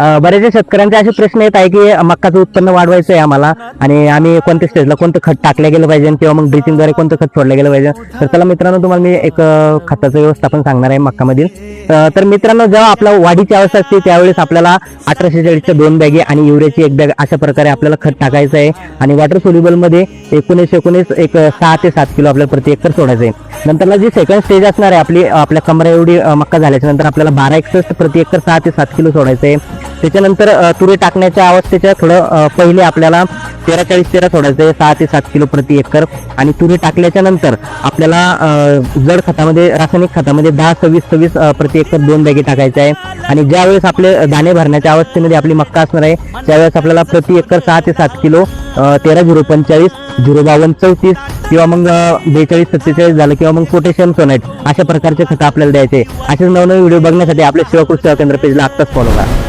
बऱ्याचशा शेतकऱ्यांचे असे प्रश्न येत आहे की मक्काचं उत्पन्न वाढवायचं आहे आम्हाला आणि आम्ही कोणत्या स्टेजला कोणतं खत टाकलं गेलं पाहिजे किंवा मग ड्रिचिंगद्वारे कोणतं खत सोडलं गेलं पाहिजे? तर चला मित्रांनो तुम्हाला मी एक खताचं व्यवस्थापन सांगणार आहे मक्कामधील. तर मित्रांनो जेव्हा आपला वाढीची अवस्था असते त्यावेळेस आपल्याला अठराशे चाळीसच्या दोन बॅगे आणि युरियाची एक बॅग अशा प्रकारे आपल्याला खत टाकायचं आहे. आणि वॉटर सोल्युबलमध्ये एकोणीस एकोणीस एक सहा ते सात किलो आपल्याला प्रति एकर सोडायचं आहे. नंतरला जी सेकंड स्टेज असणार आहे आपली आपल्या कमरा एवढी मक्का झाल्याच्यानंतर आपल्याला बारा एकसष्ट प्रति एकर सहा ते सात किलो सोडायचं आहे. त्याच्यानंतर तुरी टाकण्याच्या अवस्थेच्या थोडं पहिले आपल्याला तेरा चाळीस तेरा सोडायचं आहे सहा ते सात किलो प्रति एकर. आणि तुरी टाकल्याच्या नंतर आपल्याला जड खतामध्ये रासायनिक खतामध्ये दहा सव्वीस सव्वीस प्रति एकर दोन बॅगे टाकायचे आहे. आणि ज्यावेळेस आपले दाणे भरण्याच्या अवस्थेमध्ये आपली मक्का असणार आहे त्यावेळेस आपल्याला प्रति एकर सहा ते सात किलो तेरा झिरो पंचेचाळीस झिरो बावन्न चौतीस किंवा मग बेचाळीस सत्तेचाळीस झालं किंवा मग पोटॅशियम सोनाईट अशा प्रकारचे खतं आपल्याला द्यायचे असेच नवनवीन व्हिडिओ बघण्यासाठी आपल्या शिवकृषी सेवा केंद्र पेजला आत्ताच फॉलो करा.